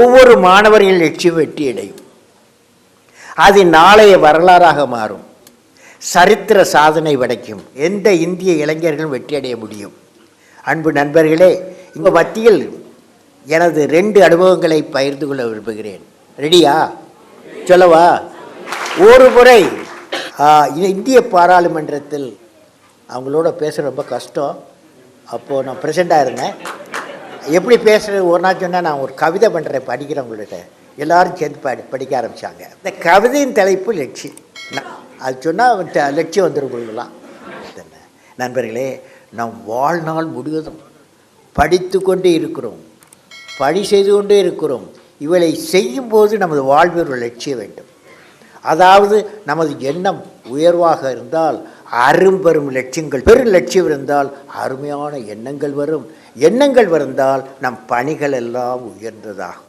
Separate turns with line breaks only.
ஒவ்வொரு மாணவர்கள் லட்சியம் வெற்றி அடையும். அது நாளைய வரலாறாக மாறும். சரித்திர சாதனை படைக்கும். எந்த இந்திய இளைஞர்களும் வெற்றி அடைய முடியும். அன்பு நண்பர்களே இந்த மத்தியில் எனது ரெண்டு அனுபவங்களை பகிர்ந்து கொள்ள விரும்புகிறேன். ரெடியா சொல்லவா? ஒரு முறை இந்திய பாராளுமன்றத்தில் அவங்களோட பேச ரொம்ப கஷ்டம். அப்போது நான் ப்ரெசண்ட்டாக இருந்தேன். எப்படி பேசுகிறது ஒரு நாள் சொன்னால் நான் ஒரு கவிதை பண்ணுறேன் படிக்கிறவங்கள்ட்ட எல்லாரும் சேர்ந்து படி படிக்க ஆரம்பித்தாங்க இந்த கவிதையின் தலைப்பு லட்சியம் நான் அது சொன்னால் லட்சியம் வந்துடும் உங்களுக்குலாம் நண்பர்களே நாம் வாழ்நாள் முழுவதும் படித்து கொண்டே இருக்கிறோம். பணி செய்து கொண்டே இருக்கிறோம். இவளை செய்யும்போது நமது வாழ்வில் ஒரு லட்சியம் வேண்டும். அதாவது நமது எண்ணம் உயர்வாக இருந்தால் அரும்பெரும் லட்சியங்கள். பெரும் லட்சியம் இருந்தால் அருமையான எண்ணங்கள் வரும். எண்ணங்கள் வருந்தால் நம் பணிகள் எல்லாம் உயர்ந்ததாகும்.